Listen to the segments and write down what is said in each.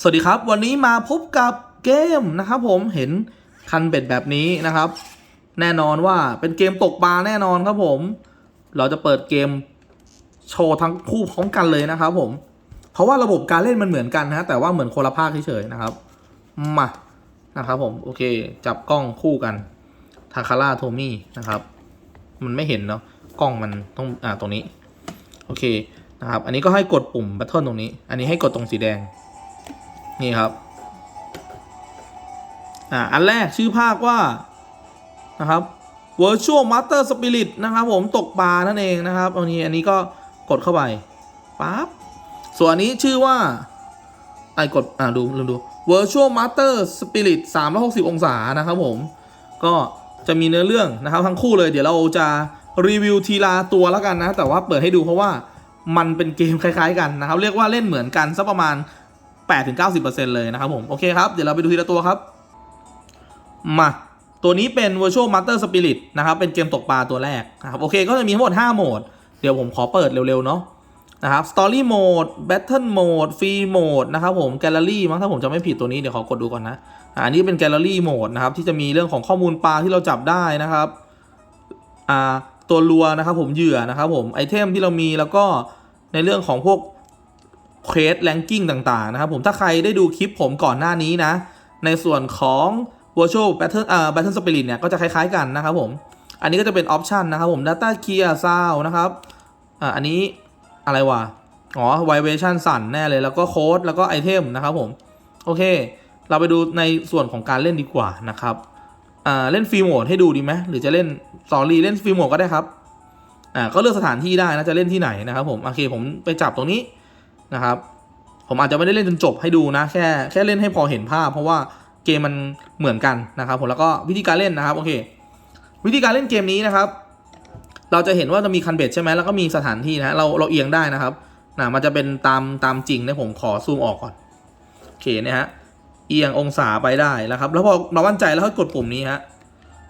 สวัสดีครับ วันนี้มาพบกับเกมนะครับผมเห็นคันเบ็ดแบบนี้นะครับ แน่นอนว่าเป็นเกมตกปลาแน่นอนครับผม เราจะเปิดเกมโชว์ทั้งคู่พร้อมกันเลยนะครับผม เพราะว่าระบบการเล่นมันเหมือนกันนะแต่ว่าเหมือนคนละภาคเฉยๆนะครับมานะครับผมโอเค จับกล้องคู่กันทาคาร่าโทมี่นะครับ มันไม่เห็นเนาะกล้องมันต้องอ่าตรงนี้ โอเคนะครับ อันนี้ก็ให้กดปุ่ม Battle ตรงนี้ อันนี้ให้กดตรงสีแดง นี่ครับ อ่า อันแรกชื่อภาคว่า นะครับ Virtual Master Spirit นะครับ ผมตกปลานั่นเองนะครับอันนี้อันนี้ก็กดเข้าไปปั๊บ ส่วนอันนี้ชื่อว่า ไอ้กด อ่าดูลืมดู Virtual Master Spirit 360 องศานะครับผม ก็จะมีเนื้อเรื่องนะครับ ทั้งคู่เลย เดี๋ยวเราจะรีวิวทีละตัวแล้วกันนะ แต่ว่าเปิดให้ดูเพราะว่ามันเป็นเกมคล้าย ๆ กันนะครับ เรียกว่าเล่นเหมือนกันสักประมาณ 8-90%เลยนะครับผม โอเคครับ เดี๋ยวเราไปดูทีละตัวครับ มาตัวนี้เป็น Virtual Master Spirit นะครับ เป็นเกมตกปลาตัวแรกนะครับ โอเค ก็จะมีทั้งหมด 5 โหมด เดี๋ยวผมขอเปิดเร็ว ๆ เนาะนะครับ Story Mode Battle Mode Free Mode นะครับผม Gallery มั้งถ้าผมจะไม่ผิดตัวนี้ เดี๋ยวขอกดดูก่อนนะ อันนี้เป็น Gallery Mode นะครับ ที่จะมีเรื่องของข้อมูลปลาที่เราจับได้นะครับอ่าตัวรัวนะครับผมเหยื่อนะครับผมไอเทมที่เรามีแล้วก็ในเรื่องของพวก เควสแรงกิ้งต่าง ๆ นะครับผมถ้าใครได้ดูคลิปผมก่อนหน้านี้นะ ในส่วนของ virtual battle อ่า battle spirit เนี่ย ก็จะคล้าย ๆ กันนะครับผม อันนี้ก็จะเป็นออปชันนะครับผม data clear sound นะครับอ่าอันนี้อะไรวะอ๋อ vibration สั่นแน่เลยแล้วก็โค้ดแล้วก็ไอเทมนะครับผม โอเค เราไปดูในส่วนของการเล่นดีกว่านะครับอ่าเล่นฟรีโหมดให้ดูดีไหมหรือจะเล่นสอรี่เล่นฟรีโหมดก็ได้ครับอ่าก็เลือกสถานที่ได้นะจะเล่นที่ไหนนะครับผมโอเคผมไปจับตรงนี้ นะครับ ผมอาจจะไม่ได้เล่นจนจบให้ดูนะ แค่แค่เล่นให้พอเห็นภาพ เพราะว่าเกมมันเหมือนกันนะครับผมแล้วก็วิธีการเล่นนะครับโอเค วิธีการเล่นเกมนี้นะครับ เราจะเห็นว่าจะมีคันเบ็ดใช่ไหมแล้วก็มีสถานที่นะเราเราเอียงได้นะครับนะมันจะเป็นตามตามจริงเนี่ยผมขอซูมออกก่อนโอเคเนี่ยฮะเอียงองศาไปได้แล้วครับ แล้วพอเรามั่นใจแล้วก็กดปุ่มนี้ฮะ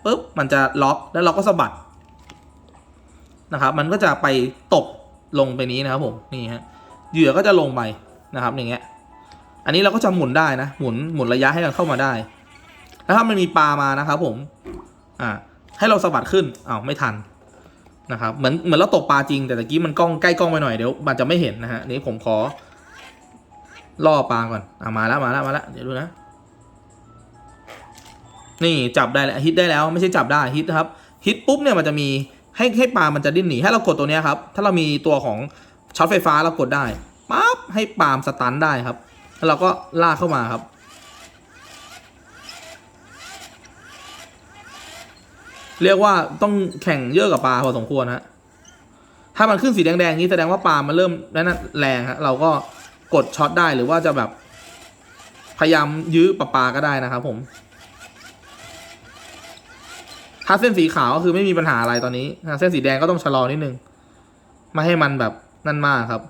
ปุ๊บมันจะล็อกแล้วเราก็สะบัดนะครับ มันก็จะไปตกลงไปนี้นะครับผมนี่ฮะ เหยื่อก็จะลงไปนะครับอย่างเงี้ย อันนี้เราก็จะหมุนได้นะ หมุนหมุนระยะให้มันเข้ามาได้ แล้วถ้ามันมีปลามานะครับผม อ่า ให้เราสะบัดขึ้นอ้าวไม่ทันนะครับ เหมือนเหมือนเราตกปลาจริงแต่ตะกี้มันกล้องใกล้กล้องไปหน่อยเดี๋ยวมันจะไม่เห็นนะฮะนี้ผมขอล่อปลาก่อนอ่ามาแล้วมาแล้วมาแล้วเดี๋ยวดูนะ นี่จับได้แล้วฮิตได้แล้วไม่ใช่จับได้ฮิตครับฮิตปุ๊บเนี่ยมันจะมีให้ให้ปลามันจะดิ้นหนีให้เรากดตัวเนี้ยครับ ถ้าเรามีตัวของช็อตไฟฟ้าเรากดได้ ปั๊บให้ปาล์มสตันได้ครับ แล้วเราก็ลากเข้ามาครับ เรียกว่าต้องแข่งเยอะกับปลาพอสมควรฮะถ้ามันขึ้นสีแดงๆนี้แสดงว่าปลามันเริ่มนั่นแรงฮะเราก็กดช็อตได้หรือว่าจะแบบพยายามยื้อปลาปลาก็ได้นะครับผม ถ้าเส้นสีขาวก็คือไม่มีปัญหาอะไรตอนนี้นะเส้นสีแดงก็ต้องชะลอนิดนึง ไม่ให้มันแบบนั่นมากครับ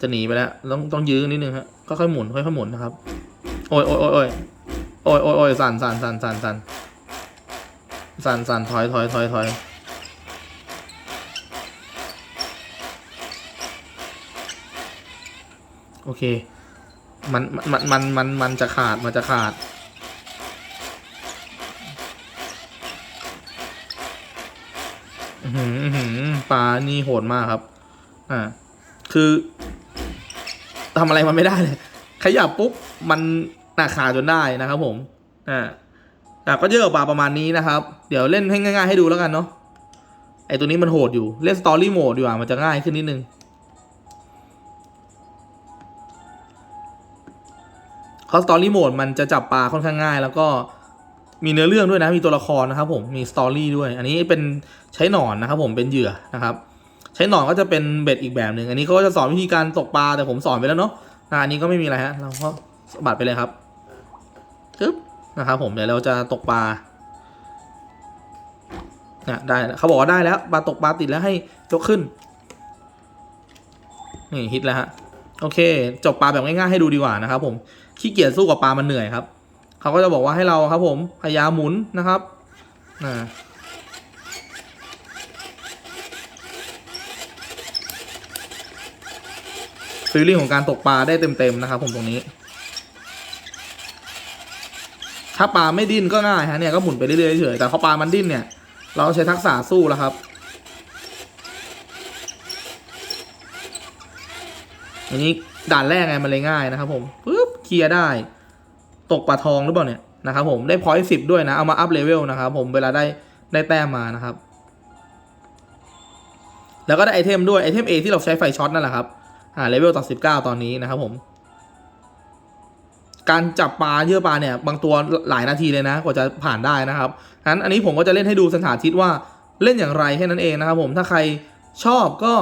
จะหนีไปแล้ว ต้องต้องยื้อนิดนึงฮะค่อยๆหมุนค่อยๆหมุนนะครับ โอ้ยโอ้ยโอ้ยโอ้ยโอ้ยโอ้ยโอ้ยสั่นสั่นสั่นสั่นสั่นสั่นสั่นถอยถอยถอยถอยโอเค มันมันมันมันมันจะขาดมันจะขาด อือหืออื้อหือปลานี่โหดมากครับ อ่า คือ ทำอะไรมันไม่ได้เลย ขยับปุ๊บมันหนาขาจนได้นะครับผมอ่าแต่ก็เยอะกว่าปลาประมาณนี้นะครับ เดี๋ยวเล่นให้ง่ายๆให้ดูแล้วกันเนาะไอตัวนี้มันโหดอยู่เล่นสตอรี่โหมดดีกว่ามันจะง่ายขึ้นนิดนึงเพราสตอรี่โหมดมันจะจับปลาค่อนข้างง่าย แล้วก็มีเนื้อเรื่องด้วยนะมีตัวละครนะครับผมมีสตอรี่ด้วย อันนี้เป็นใช้หนอนนะครับผมเป็นเหยื่อนะครับ ใช้หนอนก็จะเป็นเบ็ดอีกแบบหนึ่งอันนี้เขาก็จะสอนวิธีการตกปลาแต่ผมสอนไปแล้วเนาะอันนี้ก็ไม่มีอะไรฮะเราก็สบัดไปเลยครับปึ๊บนะครับผมเดี๋ยวเราจะตกปลาอะได้เขาบอกว่าได้แล้วปลาตกปลาติดแล้วให้ยกขึ้นนี่ฮิตแล้วฮะโอเค จบปลาแบบง่ายๆให้ดูดีกว่านะครับ ผมขี้เกียจสู้กับปลามันเหนื่อยครับเขาก็จะบอกว่าให้เราครับ ผมพยายามหมุนนะครับอ่า โฟีลลิ่งของการตกปลาได้เต็มๆนะครับ ผมตรงนี้ ถ้าปลาไม่ดิ้นก็ง่ายฮะเนี่ยก็หมุนไปเรื่อยๆเฉยแต่พอปลามันดิ้นเนี่ย เราใช้ทักษะสู้แล้วครับอันนี้ด่านแรกไงมันเลยง่ายนะครับ ผมปึ๊บเคลียร์ได้ ตกปลาทองหรือเปล่าเนี่ยนะครับ ผมได้พอยต์สิบด้วยนะเอามาอัพเลเวลนะครับ ผมเวลาได้ได้แต้มมานะครับ แล้วก็ได้ไอเทมด้วยไอเทม A ที่เราใช้ไฟช็อตนั่นแหละครับ อ่าเลเวลต่อสิบเก้าตอนนี้นะครับผม การจับปลาเยื่อปลาเนี่ย บางตัวหลายนาทีเลยนะ กว่าจะผ่านได้นะครับงั้นอันนี้ผมก็จะเล่นให้ดูสถานทิศว่าเล่นอย่างไรแค่นั้นเองนะครับผมถ้าใครชอบก็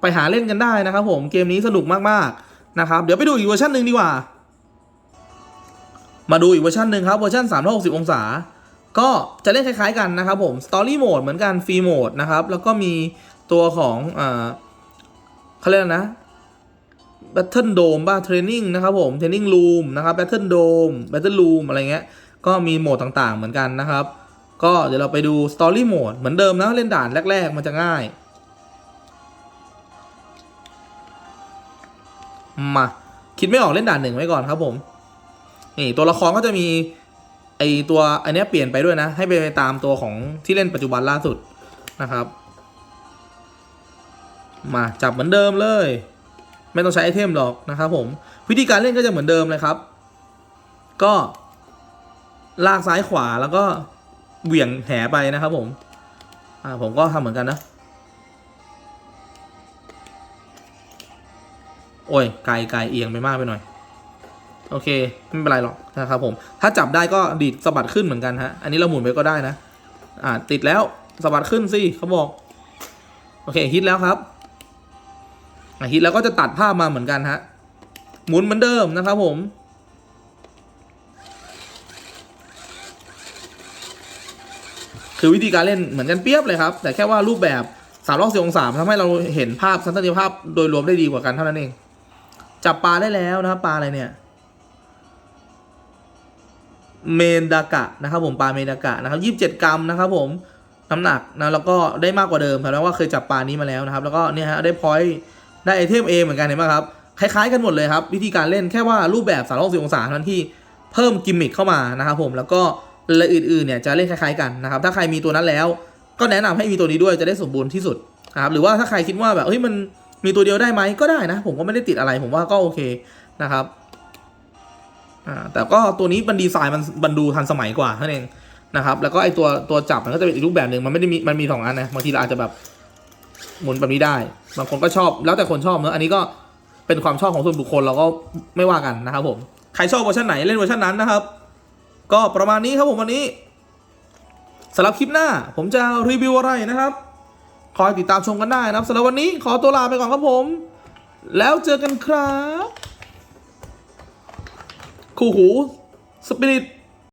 ไปหาเล่นกันได้นะครับผมเกมนี้สนุกมากๆนะครับ เดี๋ยวไปดูอีกเวอร์ชันหนึ่งดีกว่า มาดูอีกเวอร์ชันหนึ่งครับเวอร์ชัน360 องศา ก็จะเล่นคล้ายๆกันนะครับผม Story Mode เหมือนกัน Free Mode นะครับแล้วก็มีตัวของอ่าเขาเรียกอะ ไรนะ Battle Dome บ้า Training นะครับผม Training Room นะครับ Battle Dome Battle Room อะไรเงี้ยก็มีโหมดต่างๆเหมือนกันนะครับ ก็เดี๋ยวเราไปดู Story Mode เหมือนเดิมนะเล่นด่านแรก ๆ มันจะง่าย มาคิดไม่ออกเล่นด่านหนึ่งไว้ก่อนครับผมนี่ตัวละครก็จะมีไอตัวอันนี้เปลี่ยนไปด้วยนะ ให้ไปตามตัวของที่เล่นปัจจุบันล่าสุดนะครับ มาจับเหมือนเดิมเลย ไม่ต้องใช้ไอเทมหรอกนะครับผม วิธีการเล่นก็จะเหมือนเดิมเลยครับ ก็ลากซ้ายขวาแล้วก็เหวี่ยงแหไปนะครับผม อ่าผมก็ทำเหมือนกันนะ โอ้ยไกลไกลเอียงไปมากไปหน่อย โอเค ไม่เป็นไรหรอกนะครับผม ถ้าจับได้ก็ดีดสะบัดขึ้นเหมือนกันฮะ อันนี้เราหมุนไปก็ได้นะ อ่า ติดแล้วสะบัดขึ้นสิเขาบอก โอเคฮิตแล้วครับ ฮิตแล้วก็จะตัดภาพมาเหมือนกันฮะ หมุนเหมือนเดิมนะครับผม คือวิธีการเล่นเหมือนกันเปรียบเลยครับ แต่แค่ว่ารูปแบบ3ามร้อยสี่องศาทำให้เราเห็นภาพสันติภาพโดยรวมได้ดีกว่ากันเท่านั้นเอง จับปลาได้แล้วนะครับปลาอะไรเนี่ยเมนดากะนะครับผมปลาเมนดากะนะครับยี่สิบเจ็ดกรัมนะครับผมน้ำหนักนะแล้วก็ได้มากกว่าเดิมแสดงว่าเคยจับปลานี้มาแล้วนะครับ แล้วก็เนี่ยฮะได้พอยต์ ได้ไอเทมเอเหมือนกันเห็นไหมครับ คล้ายๆกันหมดเลยครับ วิธีการเล่นแค่ว่ารูปแบบ3 6 0องศาเท่านั้นที่เพิ่มกิมมิคเข้ามานะครับผมแล้วก็ละอื่นๆเนี่ยจะเล่นคล้ายๆกันนะครับถ้าใครมีตัวนั้นแล้ว ก็แนะนำให้มีตัวนี้ด้วยจะได้สมบูรณ์ที่สุดนะครับหรือว่าถ้าใครคิดว่าแบบเฮ้ยมันมีตัวเดียวได้ไหมก็ได้นะ ผมก็ไม่ได้ติดอะไรผมว่าก็โอเคนะครับอ่าแต่ก็ตัวนี้มันดีไซน์มันมันดูทันสมัยกว่าเท่านั้นเองนะครับแล้วก็ไอตัวตัวจับมันก็จะเป็นอีกรูปแบบหนึ่งมันไม่ได้มีมันมีสองอันนะบางทีเราอาจจะแบบ หมุนแบบนี้ได้ บางคนก็ชอบแล้วแต่คนชอบเนอะอันนี้ก็เป็นความชอบของส่วนบุคคลเราก็ไม่ว่ากันนะครับผมใครชอบเวอร์ชันไหนเล่นเวอร์ชันนั้นนะครับ ก็ประมาณนี้ครับผมวันนี้สำหรับคลิปหน้า ผมจะรีวิวอะไรนะครับ คอยติดตามชมกันได้นะครับสำหรับวันนี้ขอตัวลาไปก่อนครับผม แล้วเจอกันครับ คู่หูสปิริต